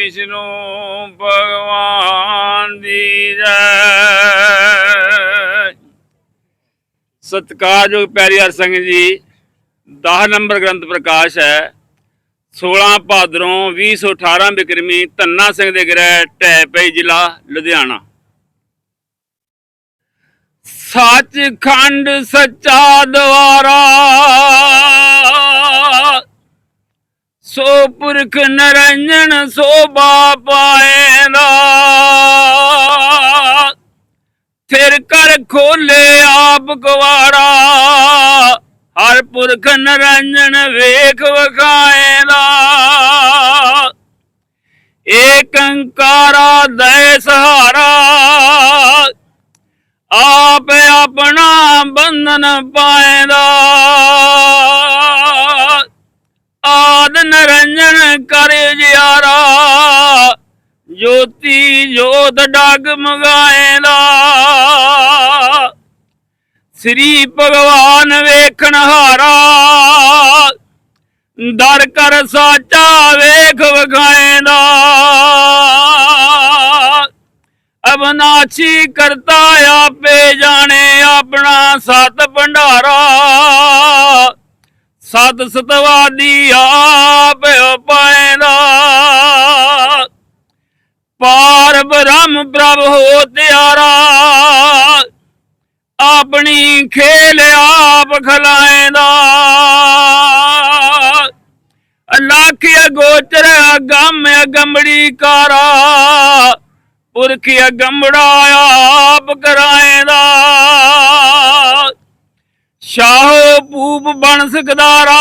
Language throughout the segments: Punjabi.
ਵਿਸ਼ਨੂੰ ਭਗਵਾਨ ਦੀ ਜੈ। ਸਤਿਕਾਰਯੋਗ ਪਿਆਰੀਆਰ ਸਿੰਘ ਜੀ 10 ਨੰਬਰ ਗ੍ਰੰਥ ਪ੍ਰਕਾਸ਼ ਹੈ। 16 ਭਾਦਰੋਂ 2018 ਬਿਕਰਮੀ ਧੰਨਾ ਸਿੰਘ ਦੇ ਗ੍ਰਹਿ ਟੈਪਈ ਜ਼ਿਲ੍ਹਾ ਲੁਧਿਆਣਾ। ਸੱਚਖੰਡ ਸੱਚਾ ਦਵਾਰਾ ਸੋ ਪੁਰਖ ਨਰੰਜਨ ਸੋਭਾ ਪਾਏ ਪਾਏਦਾ। ਫਿਰ ਕਰ ਖੋਲੇ ਆਪ ਗਵਾਰਾ ਹਰ ਪੁਰਖ ਨਰੰਜਨ ਵੇਖ ਵਖਾਏਦਾ। ਏਕੰਕਾਰਾ ਦੈ ਸਹਾਰਾ, ਆਪ ਆਪਣਾ ਬੰਧਨ ਪਾਏਦਾ। ਆਦ ਨਰੰਜਨ ਕਰ ਜਿਆਰਾ। ਜੋਤੀ ਜੋਤ ਡਗ ਮਗਾਏਦਾ ਸ੍ਰੀ ਭਗਵਾਨ ਵੇਖਣ ਹਾਰਾ। ਦਰ ਕਰ ਸਾਚਾ ਵੇਖ ਵਗਾਏਦਾ ਅਬਨਾਚੀ ਕਰਤਾ ਆਪੇ ਜਾਣੇ ਆਪਣਾ ਸਤ ਭੰਡਾਰਾ। ਸਤ ਸਤਵਾਦੀ ਆਪ ਪਾਏਦਾ ਪਾਰ ਬ੍ਰਹਮ ਪ੍ਰਭ ਹੋ ਤਿਆਰਾ। ਆਪਣੀ ਖੇਲ ਆਪ ਖਲਾਏਦਾ ਲੱਖ ਗੋਚਰ ਅਗੰਮ ਅਗੰਬੜੀ ਕਾਰਾ। ਪੁਰਖ ਅਗੰਬੜਾ ਆਪ ਕਰਾਏਦਾ ਸ਼ਾਹ ਰੂਪ ਬਣ ਸਕਦਾਰਾ।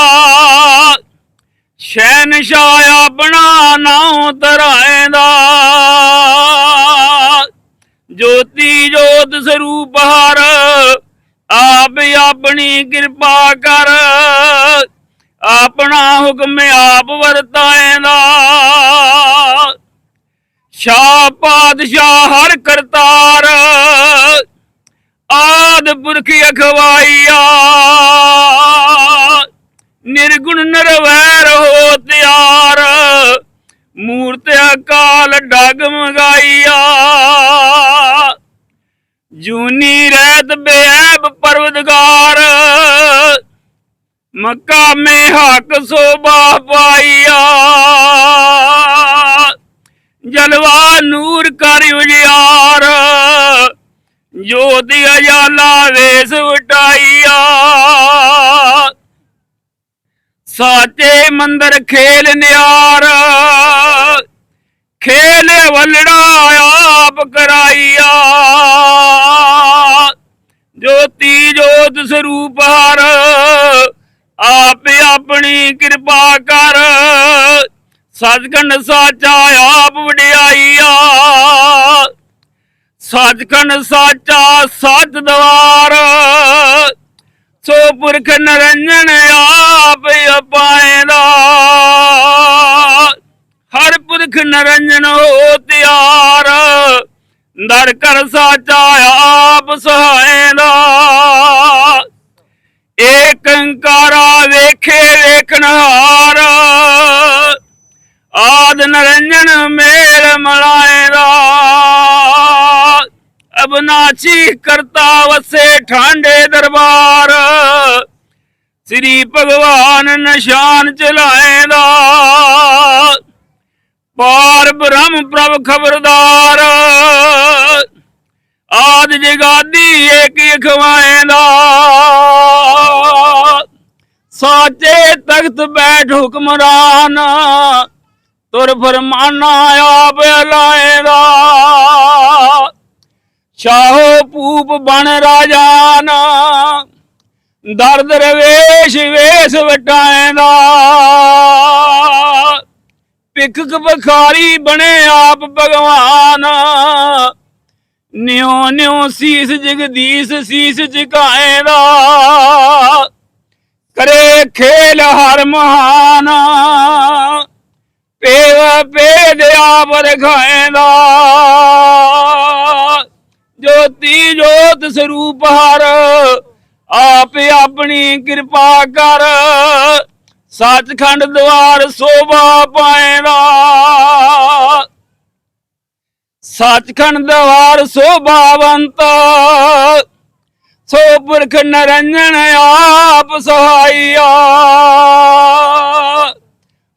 ਸ਼ਹਿਨਸ਼ਾਹ ਆਪਣਾ ਨਾਉ ਤਰਾਏਦਾ। ਜੋਤੀ ਜੋਤ ਸਰੂਪ ਹਰ, ਆਪ ਆਪਣੀ ਕਿਰਪਾ ਕਰ। ਆਪਣਾ ਹੁਕਮ ਆਪ ਵਰਤਾਏ ਦਾ ਸ਼ਾਹ ਪਾਦਸ਼ਾਹ ਹਰ ਕਰਤਾਰ ਆਦ ਪੁਰਖ ਅਖਵਾਈਆ। ਨਿਰਗੁਣ ਨਿਰਵੈਰ ਹੋ ਤਿਆਰ। ਮੂਰਤ ਅਕਾਲ ਡਗ ਮਗਾਈਆ। ਜੂਨੀ ਰਹਿਤ ਬੇਅਬ ਪਰਵਦਗਾਰ। ਮੱਕਾ ਮੇ ਹੱਕ ਸੋਭਾ ਪਾਈਆ। ਜਲਵਾ ਨੂਰ ਕਰ ਉਜਿਆਰ। ਜੋਤੀ ਅਜਾਲਾ ਵੇਸ ਵਟਾਈਆ। ਸਾਚੇ ਮੰਦਰ ਖੇਲ ਨਿਆਰ, ਖੇਲ ਵਲੜਾ ਆਪ ਕਰਾਈਆ। ਜੋਤੀ ਜੋਤ ਸਰੂਪ ਹਰ, ਆਪੇ ਆਪਣੀ ਕਿਰਪਾ ਕਰ। ਸਤਿਗੁਣ ਸਾਚਾ ਆਪ ਵਡਿਆਈਆ। ਸਤਿਗੁਣ ਸਾਚਾ ਸਤ ਦਵਾਰ। ਸੋ ਪੁਰਖ ਨਰੰਜਨ ਆਪ ਅਪਾਏ ਦਾ। ਹਰ ਪੁਰਖ ਨਰੰਜਨ ਹੋ ਤਿਆਰ। ਦਰ ਕਰ ਸਾਚਾ ਆਪ ਸਹਾਇਦਾ ਏਕੰਕਾਰਾ ਵੇਖੇ ਵੇਖਣਹਾਰ ਆਦ ਨਰੰਜਨ ਮੇਲ ਮਲਾਏ ਦਾ। ਅਬਨਾਚੀ ਕਰਤਾ ਵਸੇ ਠਾਂਡੇ ਦਰਬਾਰ। ਸ੍ਰੀ ਭਗਵਾਨ ਨਿਸ਼ਾਨ ਚਲਾਏਦਾ। ਪਾਰ ਬ੍ਰਹਮ ਪ੍ਰਭ ਖਬਰਦਾਰ। ਆਦ ਜਗਾਦੀ ਏਕ ਖਵਾਏਦਾ ਸਾਚੇ ਤਖਤ ਬੈਠ ਹੁਕਮਰਾਨ ਤੁਰ ਫਰਮਾਨਾ ਆਪ ਲਾਏਦਾ ਸ਼ਾਹੋ ਪੂਪ ਬਣ ਰਾਜਾਨ ਦਰਦ ਰਵੇਸ਼ ਵੇਸ ਵਟਾਏਦਾ ਭਿਖਕ ਬਖਾਰੀ ਬਣੇ ਆਪ ਭਗਵਾਨ। ਨਿਉ ਨਿਉ ਸੀਸ ਜਗਦੀਸ਼ ਸੀਸ ਝੁਕਾਏਦਾ ਕਰੇ ਖੇਲ ਹਰ ਮਹਾਨ। ਪੇਵ ਪੇਦ ਆਪ ਰਖਾਏਦਾ ਜੋਤੀ ਜੋਤ ਸਰੂਪ ਹਰ, ਆਪ ਆਪਣੀ ਕਿਰਪਾ ਕਰ। ਸੱਚਖੰਡ ਦਵਾਰ ਸੋਭਾ ਪਾਏਦਾ। ਸੱਚਖੰਡ ਦਵਾਰ ਸੋਭਾਵੰਤ ਸੋ ਪੁਰਖ ਨਰੰਜਨ ਆਪ ਸਹਾਈਆ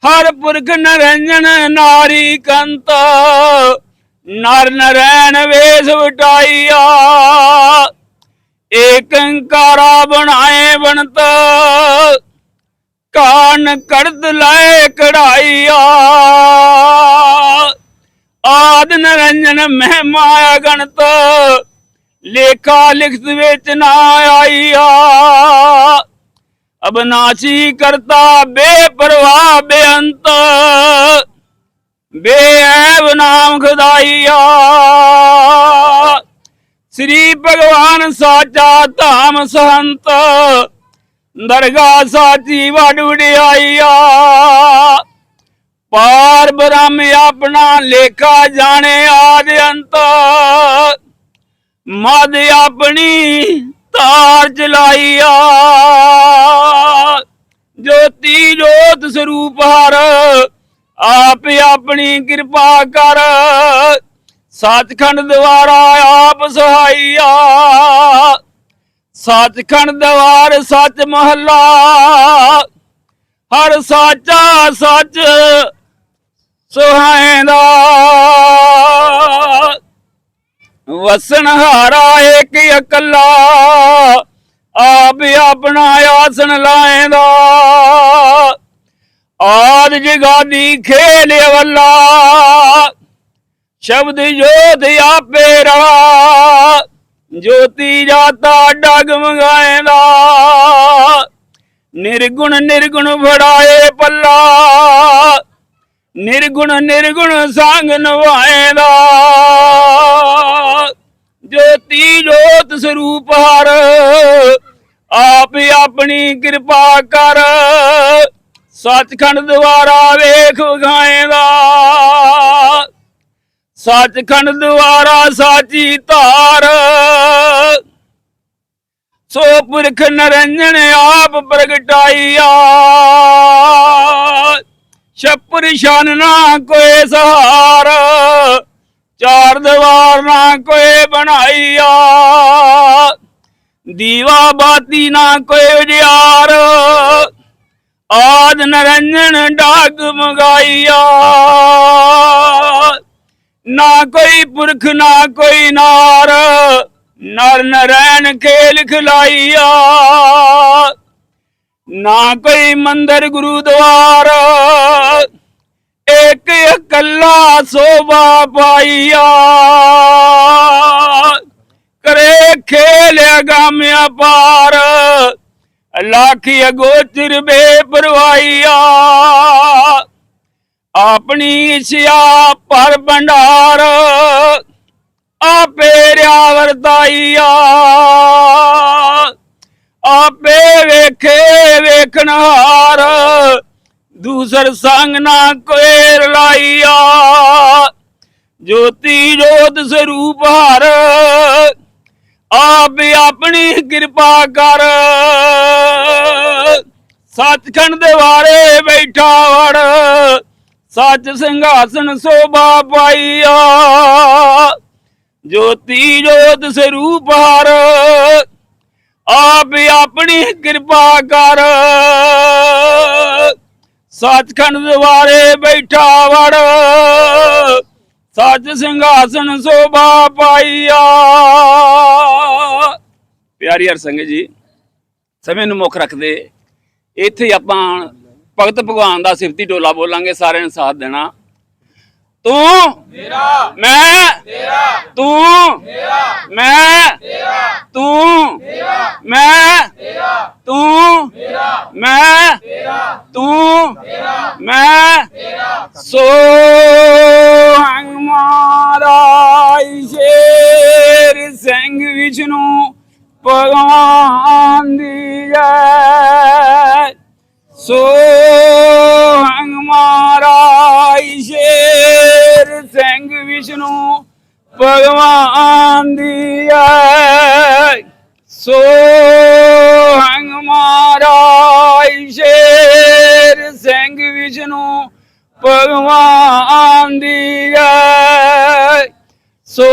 ਹਰ ਪੁਰਖ ਨਰੰਜਨ ਨਾਰੀ ਕੰਤ। ਨਰ ਨਰੈਣ ਵੇਸ ਵਟਾਈਆ ਏਕੰਕਾਰਾ ਬਣਾਏ ਬਣਤ, ਕਾਨ ਕਰਦ ਲਾਏ ਕਢਾਈਆ। ਆਦ ਨਰੰਜਨ ਮਹਿ ਗਣਤ, ਲੇਖਾ ਲਿਖਤ ਵਿੱਚ ਨਾ ਆਈਆ। ਅਬਨਾਸ਼ੀ ਕਰਤਾ ਬੇਪਰਵਾਹ ਬੇਅੰਤ ਬੇਐਬ ਨਾਮ ਖੁਦਾਈਆ। ਸ੍ਰੀ ਭਗਵਾਨ ਸਾਚਾ ਧਾਮ ਸੰਤ ਦਰਗਾ ਸਾਚੀ ਵਡ ਵਡਿਆਈਆ। ਪਾਰ ਬ੍ਰਹਮ ਆਪਣਾ ਲੇਖਾ ਜਾਣੇ ਆਦ ਅੰਤ। ਮਦ ਆਪਣੀ ਤਾਰ ਚਲਾਈਆ ਜੋਤੀ ਜੋਤ ਸਰੂਪ ਹਰ ਆਪ ਆਪਣੀ ਕਿਰਪਾ ਕਰ। ਸੱਚਖੰਡ ਦੁਆਰਾ ਆਪ ਸਹਾਈਆ ਸੱਚਖੰਡ ਦਵਾਰ ਸੱਚ ਮਹੱਲਾ। ਹਰ ਸਾਚਾ ਸੱਚ ਸੁਹਾਇਂਦਾ। ਵਸਣ ਹਾਰਾ ਏਕ ਇਕੱਲਾ। ਆਪ ਆਪਣਾ ਆਸਣ ਲਾਏਂਦਾ ਆਦ ਜਗਾਦੀ ਖੇਲ ਵੱਲਾ, ਸ਼ਬਦ ਜੋਤ ਆਪੇ ਰਹਾ ਜੋਤੀ ਜਾਤਾ ਡਗ ਮੰਗਾਏਂਦਾ ਨਿਰਗੁਣ ਨਿਰਗੁਣ ਫੜਾਏ ਪੱਲਾ, ਨਿਰਗੁਣ ਨਿਰਗੁਣ ਸੰਗ ਨਵਾਏਂਦਾ ਜੋਤੀ ਜੋਤ ਸਰੂਪ ਹਰ, ਆਪ ਆਪਣੀ ਕਿਰਪਾ ਕਰ ਸੱਚਖੰਡ ਦੁਆਰਾ ਵੇਖ ਵਿਖਾਏਂਦਾ ਸੱਚਖੰਡ ਦੁਆਰਾ ਸਾਚੀ ਧਾਰ। ਸੋ ਪੁਰਖ ਨਰੰਜਨ ਆਪ ਪ੍ਰਗਟਾਈਆ। ਛੱਪਰ ਸ਼ਨ ਨਾ ਕੋਈ ਸਹਾਰ, ਚਾਰ ਦੀਵਾਰ ਨਾ ਕੋਈ ਬਣਾਈਆ। ਦੀਵਾ ਬਾਤੀ ਨਾ ਕੋਈ ਉਜਿਆਰ ਆਦ ਨਰੰਜਨ ਡਾਗ ਮਗਾਈਆ। ਨਾ ਕੋਈ ਪੁਰਖ, ਨਾ ਕੋਈ ਨਾਰ, ਨਰ ਨਰੈਣ ਖੇਲ ਖਿਲਾਈਆ ਨਾ ਕੋਈ ਮੰਦਰ ਗੁਰੂਦਵਾਰ ਇੱਕ ਇਕੱਲਾ ਸੋਭਾ ਪਾਈਆ। ਕਰੇ ਖੇਲ ਅਗਾਮਿਆ ਪਾਰ ਲਾਖੀ ਅਗੋਚਰ ਬੇਪਰਵਾਈਆ ਆਪਣੀ ਇਛਿਆ ਪਰ ਭੰਡਾਰ ਆਪੇ ਰਿਆ ਵਰਤਾਈਆ ਆਪੇ ਵੇਖੇ ਵੇਖਣਹਾਰ, ਦੂਸਰ ਸੰਗ ਨਾ ਕੋਈ ਰਲਾਈਆ ਜੋਤੀ ਜੋਤ ਸਰੂਪ ਹਰ ਆਪ ਆਪਣੀ ਕਿਰਪਾ ਕਰ। ਸੱਚਖੰਡ ਦੇ ਵਾਰੇ ਬੈਠਾ ਵੜ। ਸੱਚ ਸਿੰਘਾਸਨ ਸੋਭਾ ਪਾਈਆ ਜੋਤੀ ਜੋਤ ਸਰੂਪ ਹਰ। ਆਪ ਆਪਣੀ ਕਿਰਪਾ ਕਰ। ਸੱਚਖੰਡ ਦੁਆਰੇ ਬੈਠਾ ਵੜ। ਸੱਚ ਸਿੰਘਾਸਨ ਸੋਭਾ ਪਾਈਆ ਪਿਆਰੀ ਹਰ ਸੰਗਤ ਜੀ ਸਮੇਂ ਨੂੰ ਮੁੱਖ ਰੱਖਦੇ ਇੱਥੇ ਆਪਾਂ ਭਗਤ ਭਗਵਾਨ ਦਾ ਸਿਫਤੀ ਟੋਲਾ ਬੋਲਾਂਗੇ ਸਾਰਿਆਂ ਨੇ ਸਾਥ ਦੇਣਾ। ਤੂੰ ਮੇਰਾ ਮੈਂ ਤੇਰਾ ਤੂੰ ਮੇਰਾ ਮੈਂ ਤੇਰਾ ਤੂੰ ਮੇਰਾ ਮੈਂ ਤੇਰਾ ਤੂੰ ਮੇਰਾ ਮੈਂ ਤੇਰਾ ਤੂੰ ਮੇਰਾ ਮੈਂ ਤੇਰਾ ਸੋ ਵਿਸ਼ਨੂੰ ਭਗਵਾਨ ਦੀ ਜੈ ਸੋ ਹਮਾਰਾ ਸ਼ੇਰ ਸਿੰਘ ਵਿਸ਼ਨੂੰ ਭਗਵਾਨ ਦੀ ਜੈ ਸੋ